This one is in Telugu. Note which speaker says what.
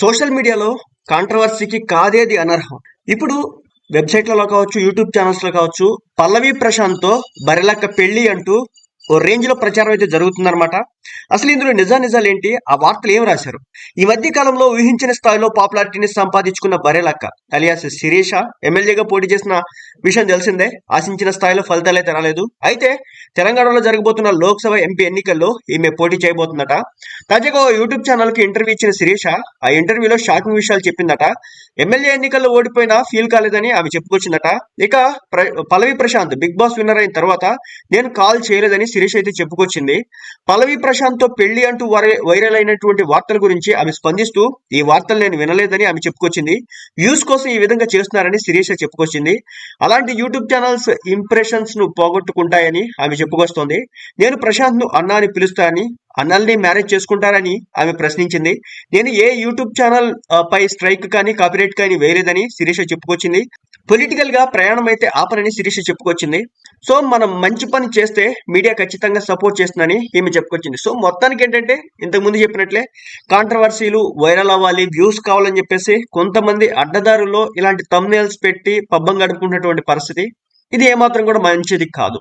Speaker 1: సోషల్ మీడియాలో కాంట్రవర్సీకి కాదేది అనర్హం? ఇప్పుడు వెబ్సైట్లలో కావచ్చు యూట్యూబ్ ఛానల్స్లో కావచ్చు పల్లవి ప్రశాంత్తో బరెలక్క పెళ్ళి అంటూ ఓ రేంజ్లో ప్రచారం అయితే జరుగుతుందన్నమాట. అసలు ఇందులో నిజా ఏంటి ఆ వార్తలు ఏం రాశారు? ఈ మధ్య కాలంలో ఊహించిన స్థాయిలో పాపులారిటీని సంపాదించుకున్న బరేలక్క అలియాస్ శిరీష ఎమ్మెల్యేగా పోటీ చేసిన విషయం తెలిసిందే? ఆశించిన స్థాయిలో ఫలితాలు అయితే రాలేదు. అయితే తెలంగాణలో జరగబోతున్న లోక్సభ ఎంపీ ఎన్నికల్లో ఈమె పోటీ చేయబోతుందట. తాజాగా యూట్యూబ్ ఛానల్కి ఇంటర్వ్యూ ఇచ్చిన శిరీష ఆ ఇంటర్వ్యూలో షాకింగ్ విషయాలు చెప్పిందట. ఎమ్మెల్యే ఎన్నికల్లో ఓడిపోయినా ఫీల్ కాలేదని ఆమె చెప్పుకొచ్చిందట. ఇక ప్ర- ప్రశాంత్ బిగ్ బాస్ విన్నర్ అయిన తర్వాత నేను కాల్ చేయలేదని శిరీష్ అయితే చెప్పుకొచ్చింది. పల్లవి ప్రశాంత్ తో పెళ్ళి అంటూ వై- వైరల్ అయినటువంటి వార్తల గురించి ఆమె స్పందిస్తూ ఈ వార్తలు నేను వినలేదని ఆమె చెప్పుకొచ్చింది. వ్యూస్ కోసం ఈ విధంగా చేస్తున్నారని శిరీష చెప్పుకొచ్చింది. అలాంటి యూట్యూబ్ ఛానల్స్ ఇంప్రెషన్స్ను పోగొట్టుకుంటాయని ఆమె చెప్పుకొస్తోంది. నేను ప్రశాంత్ను అన్నా అని పిలుస్తానని అన్నల్ని మ్యారేజ్ చేసుకుంటారని ఆమె ప్రశ్నించింది. నేను ఏ యూట్యూబ్ ఛానల్ పై స్ట్రైక్ కానీ కాపీరైట్ కానీ వేయలేదని శిరీష చెప్పుకొచ్చింది. పొలిటికల్గా ప్రయాణం అయితే ఆపనని శిరీష చెప్పుకొచ్చింది. సో మనం మంచి పని చేస్తే మీడియా ఖచ్చితంగా సపోర్ట్ చేస్తుందని ఈమె చెప్పుకొచ్చింది. సో మొత్తానికి ఏంటంటే ఇంతకుముందు చెప్పినట్లే కాంట్రవర్సీలు వైరల్ అవ్వాలి వ్యూస్ కావాలని చెప్పేసి కొంతమంది అడ్డదారుల్లో ఇలాంటి తమ్నేల్స్ పెట్టి పబ్బం గడుపుకున్నటువంటి పరిస్థితి. ఇది ఏమాత్రం కూడా మంచిది కాదు.